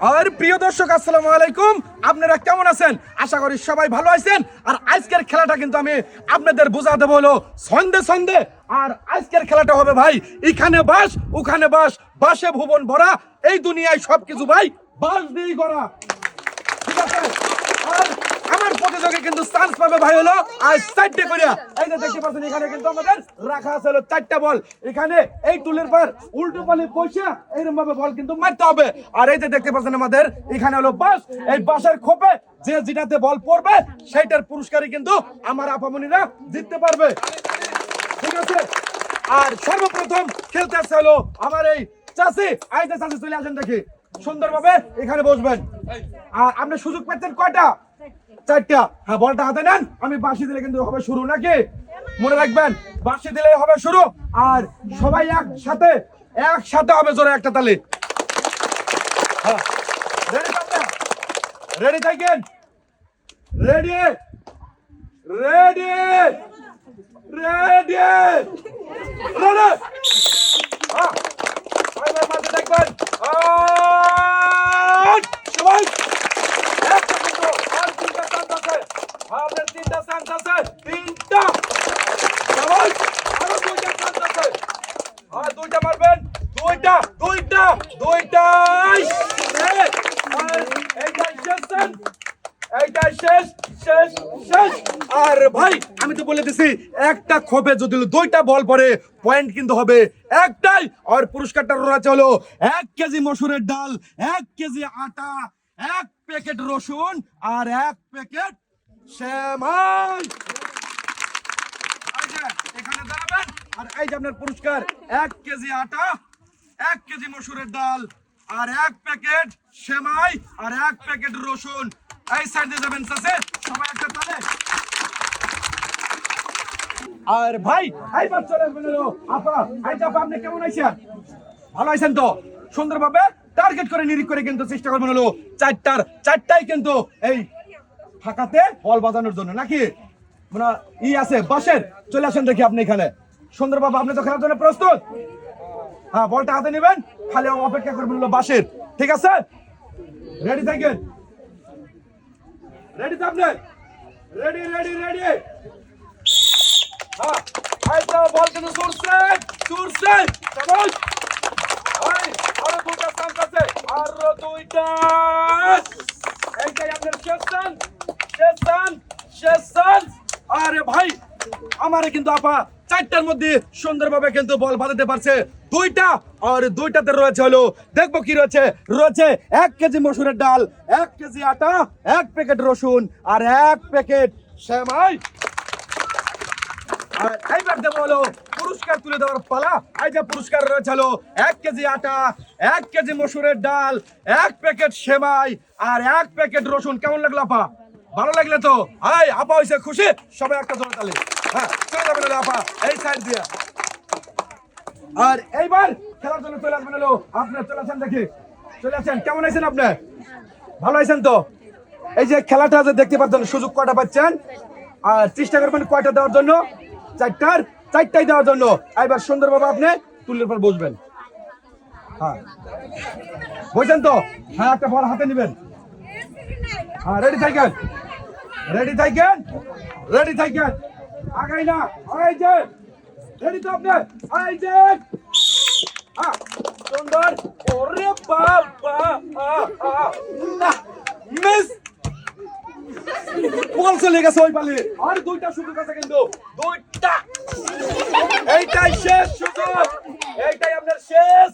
আর প্রিয় দর্শক, আসসালামু আলাইকুম। আপনারা কেমন আছেন? আশা করি সবাই ভালো আছেন। আর আজকের খেলাটা কিন্তু আমি আপনাদের বোঝাতে বলো সন্ধে সন্ধে আর আজকের খেলাটা হবে ভাই, এখানে বাস, ওখানে বাস, বাসে ভুবন ভরা। এই দুনিয়ায় সবকিছু ভাই, বাস দিয়েই করা। ঠিক আছে? আমার প্রতিযোগী কিন্তু চান্স পাবে ভাই হলো আজ চারটে করিয়া এই যে দেখতে পাচ্ছেন, এখানে কিন্তু আমাদের রাখা আছে হলো চারটা বল। এখানে এই টুলের পর উল্টো পালে বসে এইরকম ভাবে বল কিন্তু মারতে হবে। আর এই যে দেখতে পাচ্ছেন আমাদের, এখানে হলো বাস এই বাসের খোপে যে যেটাতে বল পড়বে, সেইটার পুরস্কারই কিন্তু আমার আপামনিরা জিততে পারবে। ঠিক আছে? আর সর্বপ্রথম খেলতে আসছে হলো আমার এই চাষি। আইতে চাষি, চলে আসেন দেখি। সুন্দরভাবে এখানে বসবেন। আর আপনি সুযোগ পাচ্ছেন কয়টা? চারটা। হ্যাঁ বলটা হাতে নেন। আমি বাঁশি দিলে কিন্তু হবে শুরু নাকি? মনে রাখবেন, বাঁশি দিলে হবে শুরু। আর সবাই একসাথে একসাথে হবে জোরে একটা তালে। হ্যাঁ। রেডি রেডি থাকেন? রেডি রেডি রেডি হ্যাঁ। দেখবেন। সবাই আরও ভাই, আমি তো বলে দিছি, একটা খোপে যদি দুইটা বল পড়ে পয়েন্ট কিন্তু হবে একটাই। আর পুরস্কারটা রয়েছে হলো এক কেজি মসুরের ডাল, এক কেজি আটা এক প্যাকেট রসুন আর এক প্যাকেট শ্যামাই এখানে দাঁড়াবেন। আর এই যে আপনার পুরস্কার, এক কেজি আটা, এক কেজি মসুরের ডাল, আর এক প্যাকেট সেমাই, আর এক প্যাকেট রসুন। এই সাইডে যাবেন চাষে সবাই একটা তালে। আর ভাই আসবেন হলো আপা, এই আপা, আপনি কেমন আছেন? ভালো আছেন তো? সুন্দরভাবে? টার্গেট করে নিরিখ করে কিন্তু চেষ্টা করবেন হলো চারটার চারটাই কিন্তু এই ফাঁকাতে বল বাজানোর জন্য। নাকি? মানে ই আছে বাসের চলে আসেন দেখি আপনি এখানে। সুন্দরবাবু আপনি তো খেলার জন্য প্রস্তুত? হ্যাঁ বলটা হাতে নেবেন। খালি অপেক্ষা করবেন হলো বাসের ঠিক আছে? রেডি থাকেন রেডি তো আপনি? রেডি রেডি রেডি হ্যাঁ বল কিন্তু চান্স আছে আরও দুইটা। এইটাই আরে ভাই, আমারে কিন্তু আপা চারটার মধ্যে সুন্দরভাবে কিন্তু বল বাঁধাতে পারছে। দুইটা, আর দুইটাতে রয়েছে হলো, দেখব কি রয়েছে? রয়েছে এক কেজি মসুরের ডাল, এক কেজি আটা, এক প্যাকেট রসুন, আর এক প্যাকেট শ্যামাই আর এইবার দেবো হলো পুরস্কার তুলে দেওয়ার পালা। এই যে পুরস্কার রয়েছে হলো এক কেজি আটা, এক কেজি মসুরের ডাল, এক প্যাকেট সেমাই আর এক প্যাকেট রসুন। কেমন লাগল আপা? ভালো লাগলে তো? হাই, আপা হয়েছে খুশি। সবাই একটা জোরে তালে। হ্যাঁ চলে যাবেন আপা, এই সাইড দিয়ে। আর এইবার খেলার জন্য চলে আসবেন হলো আপনার চলে আসেন দেখি। চলে আসেন, কেমন আছেন আপনি? ভালো আছেন তো? এই যে খেলাটা যে দেখতে পাচ্ছেন, সুযোগ কয়টা পাচ্ছেন? আর চেষ্টা করবেন কয়টা দেওয়ার জন্য? চারটার চারটাই দেওয়ার জন্য। এবার সুন্দরভাবে আপনি তুলের পর বসবেন। হ্যাঁ। বলছেন তো। হ্যাঁ একটা বল হাতে নেবেন। হ্যাঁ রেডি থাকেন। রেডি থাকেন। রেডি থাকেন। আগাই না। এই যে। রেডি তো আপনি। এই যে। হ্যাঁ। সুন্দর। ওরে বাবা। মিস। বল চলে গেছে ওই পালে। আর দুইটা সুযোগ আছে কিন্তু। দুইটা এইটাই শেষ সুযোগ। এইটাই আপনার শেষ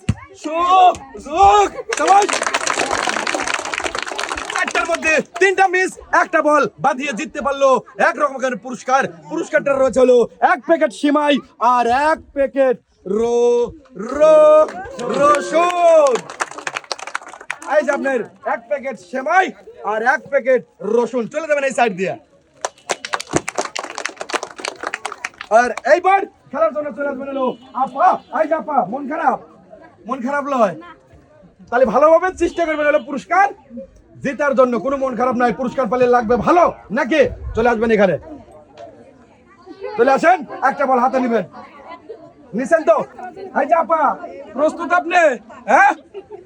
সবাই। পুরস্কার। পুরস্কারটা এক প্যাকেট আর এক প্যাকেট রো রসুন। এই যে আপনার এক প্যাকেট সেমাই আর এক প্যাকেট রসুন। চলে যাবেন এই সাইড দিয়ে। আর এইবার খেলার জন্য চলে আসবেন হলো আপা যে আপা মন খারাপ? মন খারাপ লয়? তাহলে ভালোভাবে চেষ্টা করবেন হলো পুরস্কার। জেতার জন্য কোনো মন খারাপ নাই পুরস্কার পালে লাগবে ভালো নাকি? চলে আসবেন এখানে। চলে আসেন একটা বল হাতে নেবেন। নিছেন তো? যে আপা প্রস্তুত আপনি? হ্যাঁ?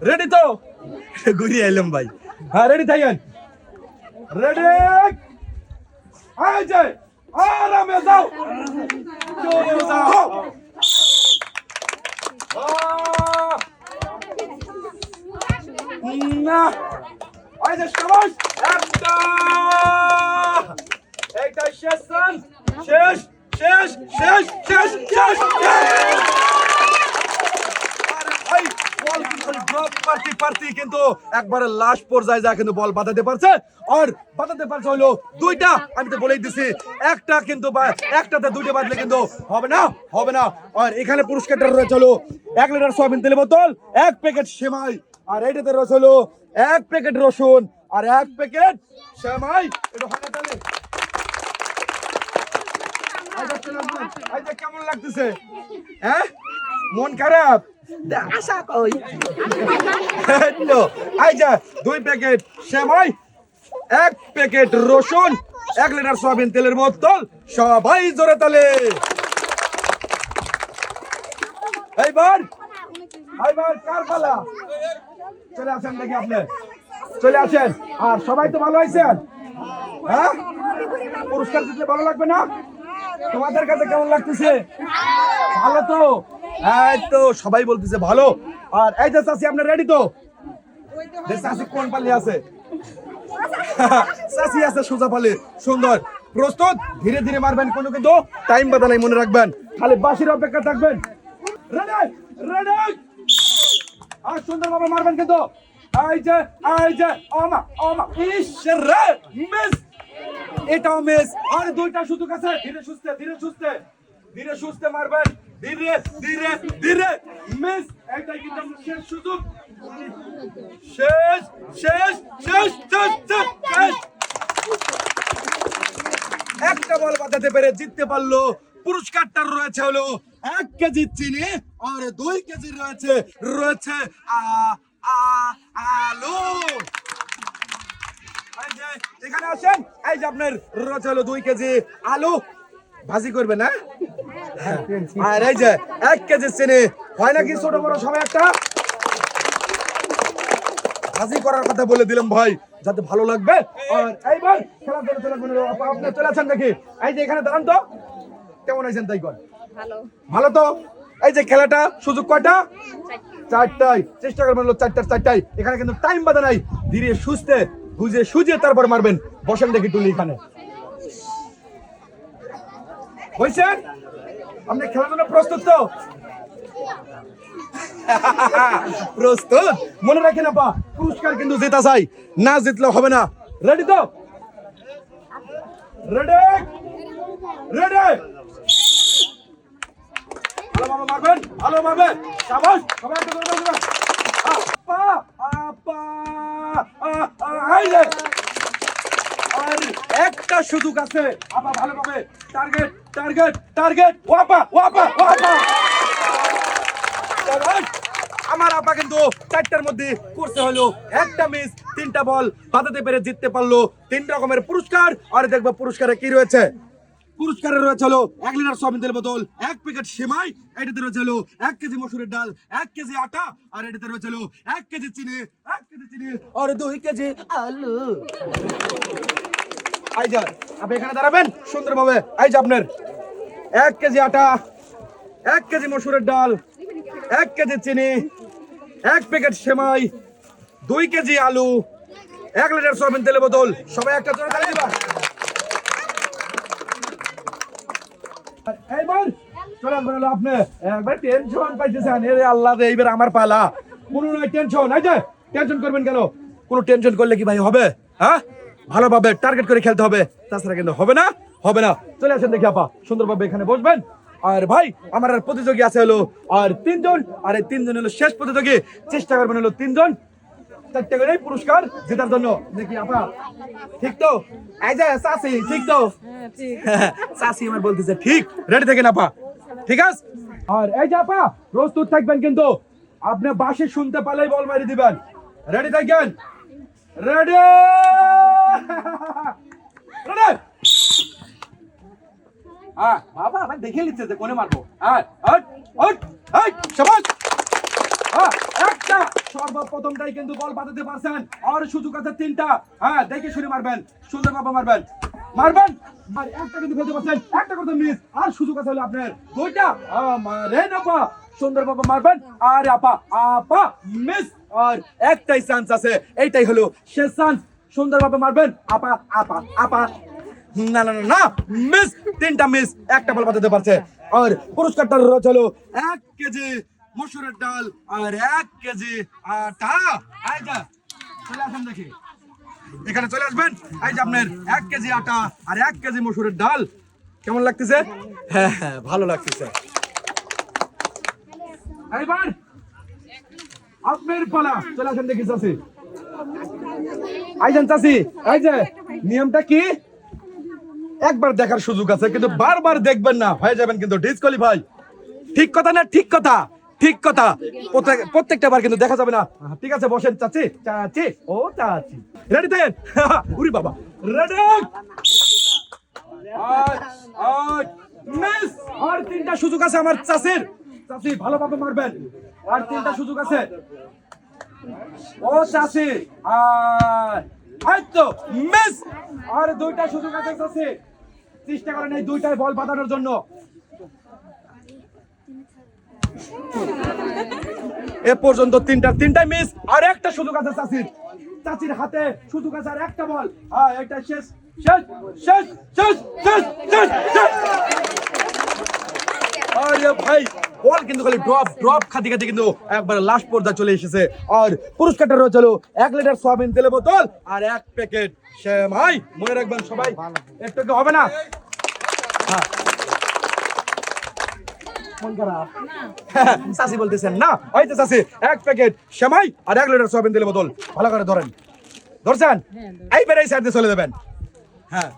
রেডি তো? ঘুরিয়ে এলাম ভাই। হ্যাঁ রেডি থাকেন। রেডি আয় যে আরামে যাও চলে যাও! না আয় যে সবাই একটা এইটা শেষ রান শেষ শেষ শেষ শেষ শেষ শেষ আরে ভাই বল কিন্তু পারতে পারতে কিন্তু একবারে লাস্ট পর্যায়ে যা কিন্তু বল বাঁধাতে পারছে। আর বাঁধাতে পারছে হলো দুইটা আমি তো বলেই দিছি একটা কিন্তু একটাতে দুইটা বাদলে কিন্তু হবে না হবে না। আর এখানে পুরস্কারটা রয়েছে হলো এক লিটার সয়াবিন তেলের বোতল এক প্যাকেট সেমাই আর এইটাতে রয়েছে হলো এক প্যাকেট রসুন আর এক প্যাকেট সেমাই। এটা হাতে তালে আচ্ছা, চলো, আচ্ছা, কেমন লাগতেছে? হ্যাঁ? মন খারাপ? আশা কই হ্যালো আইজা দুই প্যাকেট সেমাই, এক প্যাকেট রসুন, এক লিটার সয়াবিন তেলের বোতল, সবাই জোরে তালে। এইবার এইবার কার পালা চলে আসেন দেখি আপনি। চলে আসেন। আর সবাই তো ভালো আছেন? হ্যাঁ? পুরস্কার দিতে ভালো লাগবে না? তোমাদের কাছে কেমন লাগতেছে? ভালো তো? এই তো সবাই বলতেছে ভালো। আর এই যে চাষি আপনার রেডি তো? চাষি কোন পালি আছে? চাষি আছে সোজা পালি সুন্দর। প্রস্তুত? ধীরে ধীরে মারবেন কোনো কিন্তু টাইম বাধা নাই, মনে রাখবেন। খালি বাসির অপেক্ষা থাকবেন। আর মারবেন কিন্তু। এই যে এই যে মিস! এটাও মিস। আর দুইটা সুযোগ আছে। ধীরে সুস্থে ধীরে সুস্থে। ধীরে সুস্থে মারবেন। ধীরে ধীরে ধীরে মিস শেষ সুযোগ শেষ শেষ শেষ শেষ শেষ একটা বল বাঁচাতে পেরে জিততে পারল পুরস্কারটা রয়েছে হলো এক কেজি চিনি আর দুই কেজি রয়েছে রয়েছে আলু এখানে আসেন এই যে আপনার রয়েছে হলো দুই কেজি আলু ভাজি করবে না? আর এই যে এক কেজি চিনি হয় নাকি ছোট বড় সবাই একটা? ভাজি করার কথা বলে দিলাম ভাই যাতে ভালো লাগবে। আর এইবার খেলা ধরে চলে কোনো আপনি চলে আসেন দেখি। এই যে এখানে দাঁড়ান তো। কেমন আছেন তাই কর? ভালো। ভালো তো? এই যে খেলাটা সুযোগ কয়টা? চারটায়। চেষ্টা করবেন হলো চারটার চারটায়। এখানে কিন্তু টাইম বাধা নাই। ধীরে সুস্থে বুঝে সুঝে তারপর মারবেন। বসেন দেখি টুলি এখানে। হয়েছেন? আপনি খেলার জন্য প্রস্তুত তো? প্রস্তুত? মনে রাখেন আপা পুরস্কার কিন্তু জেতা চাই না জিতলে হবে না। রেডি তো? রেডি রেডি ভালোভাবে মারবেন ভালোভাবে সাবাস সবাই একটা করে মারবেন আপা আপা আ, আ, এই যে। আর একটা সুযোগ আছে। আপা, ভালোভাবে টার্গেট টার্গেট টার্গেট ওয়াপা ওয়াপা ওয়াপা। আমার আপা কিন্তু চারটার মধ্যে করতে হলো। একটা মিস তিনটা বল বাঁধাতে পেরে জিততে পারল। তিন রকমের পুরস্কার। আর দেখব পুরস্কারে কি রয়েছে। পুরস্কারে রয়েছে হলো এক লিটার সয়াবিন তেল বোতল, এক প্যাকেট সেমাই, এটাতে রয়েছে হলো এক কেজি মসুরের ডাল, এক কেজি আটা, আর এটাতে রয়েছে হলো এক কেজি চিনি, এক কেজি চিনি, আর দুই কেজি আলু। আই আপনি এখানে দাঁড়াবেন? সুন্দরভাবে। আপনার। এক কেজি আটা, এক কেজি মসুরের ডাল, এক কেজি চিনি, এক প্যাকেট সেমাই, দুই কেজি আলু, এক লিটার তেলের বোতল সবাই একটা জোরে তালি দিবা। টেনশন আল্লাহ আমার পালা। কোনো নয় টেনশন যে টেনশন করবেন কেন? কোনো টেনশন করলে কি ভাই হবে? হ্যাঁ? ভালোভাবে টার্গেট করে খেলতে হবে। তাছাড়া কিন্তু হবে না হবে না। চলে আসেন দেখি আপা সুন্দরভাবে এখানে বসবেন। আর ভাই আমার আর প্রতিযোগী আছে হলো আর তিনজন আর এই তিনজন হলো শেষ প্রতিযোগী। চেষ্টা করবেন হলো তিনজন চারটে করে পুরস্কার জেতার জন্য। দেখি আপা ঠিক তো? যে চাষি ঠিক তো? চাষি আমার বলতেছে ঠিক। রেডি থাকেন আপা? ঠিক আছে? আর এই যে আপা প্রস্তুত থাকবেন কিন্তু। আপনি বাসি শুনতে পারলেই বল মারি দিবেন। রেডি থাকবেন রেডি দেখে নিচ্ছে যে কোনে মারবো। একটা, সর্বপ্রথমটাই কিন্তু বল বাঁধাতে পারছেন। আর সুযোগ আছে তিনটা। হ্যাঁ দেখে শুনে মারবেন। সুন্দর বাবা মারবেন। মারবেন? মিস। আর সুযোগ আছে সুন্দর মারবেন। আর আপা আপা আর একটাই চান্স আছে। এইটাই হলো শেষ চান্স সুন্দর বাবা মারবেন। আপা আপা আপা। না না না মিস তিনটা মিস একটা বল বাঁধাতে পারছে। আর পুরস্কারটা রয়েছে হলো এক কেজি মসুরের ডাল আর এক কেজি আটা যা, চলে আসেন দেখি। এখানে চলে আসবেন। এই যে আপনার এক কেজি আটা আর এক কেজি মসুরের ডাল। কেমন লাগতেছে? হ্যাঁ হ্যাঁ ভালো লাগতেছে। এইবার, আপনার পালা। চলে আসেন দেখি চাষি আইজান চাষি যে, নিয়মটা কি? একবার দেখার সুযোগ আছে, কিন্তু বারবার দেখবেন না, হয়ে যাবেন কিন্তু ডিসকোয়ালিফাই ঠিক কথা না ঠিক কথা? ঠিক কথা। প্রত্যেকটা বার কিন্তু দেখা যাবে না। ঠিক আছে, বসেন, চাচি চাচি, ও চাচি। রেডি দেন উরি বাবা। রেডি মিস আর তিনটা সুযোগ আছে আমার চাষির চাষি ভালোভাবে মারবেন আর তিনটা সুযোগ আছে। ও চাষি আর তো, মিস! আর দুইটা সুযোগ আছে চাষি চেষ্টা করেন এই দুইটাই বল বাঁধানোর জন্য। এ পর্যন্ত তিনটা, তিনটাই মিস, আর একটা সুযোগ আছে চাষির চাচির হাতে সুযোগ আছে আর একটা বল। হ্যাঁ এটা শেষ শেষ শেষ শেষ শেষ শেষ। আরে ভাই বল কিন্তু খালি ড্রপ ড্রপ খাতে খাতে কিন্তু একবার লাস্ট পর্যায়ে চলে এসেছে। আর পুরস্কারটা রয়েছে এক লিটার সয়াবিন তেলের বোতল আর এক প্যাকেট ভাই মনে রাখবেন সবাই একটু কি হবে না? হ্যাঁ। চাষি বলতেছেন না ওই তো চাষি এক প্যাকেট সেমাই আর এক লিটার সয়াবিন তেলের বোতল। ভালো করে ধরেন। ধরছেন? এইবার এই সাইড দিয়ে চলে যাবেন। হ্যাঁ।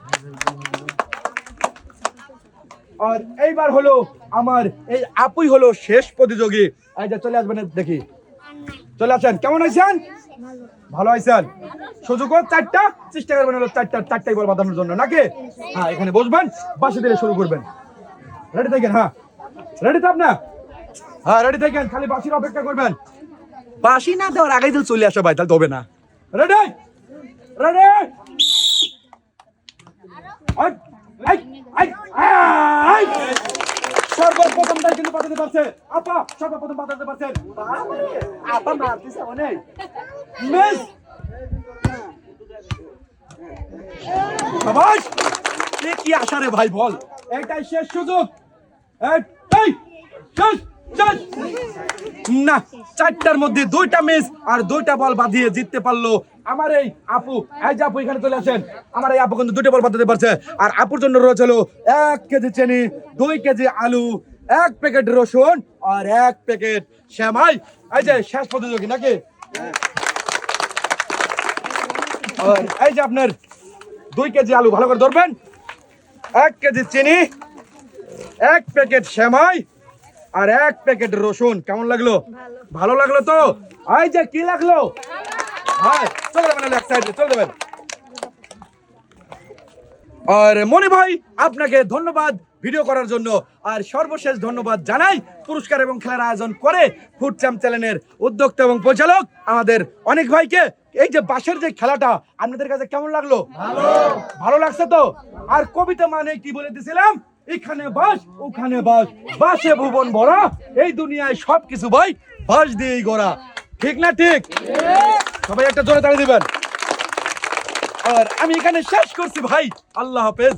আর এইবার হলো আমার এই আপুই হলো শেষ প্রতিযোগী। যে চলে আসবেন দেখি। চলে আসেন। কেমন আছেন? ভালো আছেন? সুযোগ চারটা। চেষ্টা করবেন হলো চারটা, চারটাই বল বাঁধানোর জন্য। নাকি? হ্যাঁ এখানে বসবেন, বাসে দিলে শুরু করবেন। রেডি থাকেন হ্যাঁ? রেডি তো আপনার? হ্যাঁ রেডি থাকেন। খালি বাসির অপেক্ষা করবেন। বাসি না দেওয়ার আগেই তো চলে আসো ভাই, তাহলে হবে না। রেডি রেডি সর্বপ্রথমটাই কিন্তু পাঠাতে পারছে। আপা সর্বপ্রথম পাঠাতে পারছেন আপা মারতেছে অনেক মিস! সবাস! কি আশা রে ভাই বল। এটাই শেষ সুযোগ। এই শেষ না, চারটার মধ্যে দুইটা মিস আর দুইটা বল বাঁধিয়ে জিততে পারল আমার এই আপু। এই যে আপু, এখানে চলে আসেন। আমার এই আপু কিন্তু দুইটা বল বাঁধাতে পারছে। আর আপুর জন্য রয়েছে হলো এক কেজি চিনি, দুই কেজি আলু, এক প্যাকেট রসুন আর এক প্যাকেট শ্যামাই। এই যে শেষ প্রতিযোগী নাকি? আর এই যে আপনার দুই কেজি আলু, ভালো করে ধরবেন। এক কেজি চিনি, এক প্যাকেট শ্যামাই আর এক প্যাকেট রসুন কেমন লাগল? ভালো। লাগল তো? এই যে কি লাগল? হ্যাঁ আর মনি ভাই আপনাকে ধন্যবাদ ভিডিও করার জন্য। আর সর্বশেষ ধন্যবাদ জানাই পুরস্কার এবং খেলার আয়োজন করে ফুড চ্যাম্প চ্যানেলের উদ্যোক্তা এবং পরিচালক আমাদের অনেক ভাইকে। এই যে বাসের যে খেলাটা আপনাদের কাছে কেমন লাগল? ভালো। ভালো লাগছে তো? আর কবিতা মানে কি বলে দিয়েছিলাম এখানে বাস, ওখানে বাস। বাসে ভুবন ভরা, এই দুনিয়ায় সবকিছু ভাই, বাস দিয়েই গড়া। ঠিক না ঠিক? সবাই একটা জোরে দাঁড়িয়ে দিবেন। আর আমি এখানে শেষ করছি ভাই। আল্লাহ হাফেজ।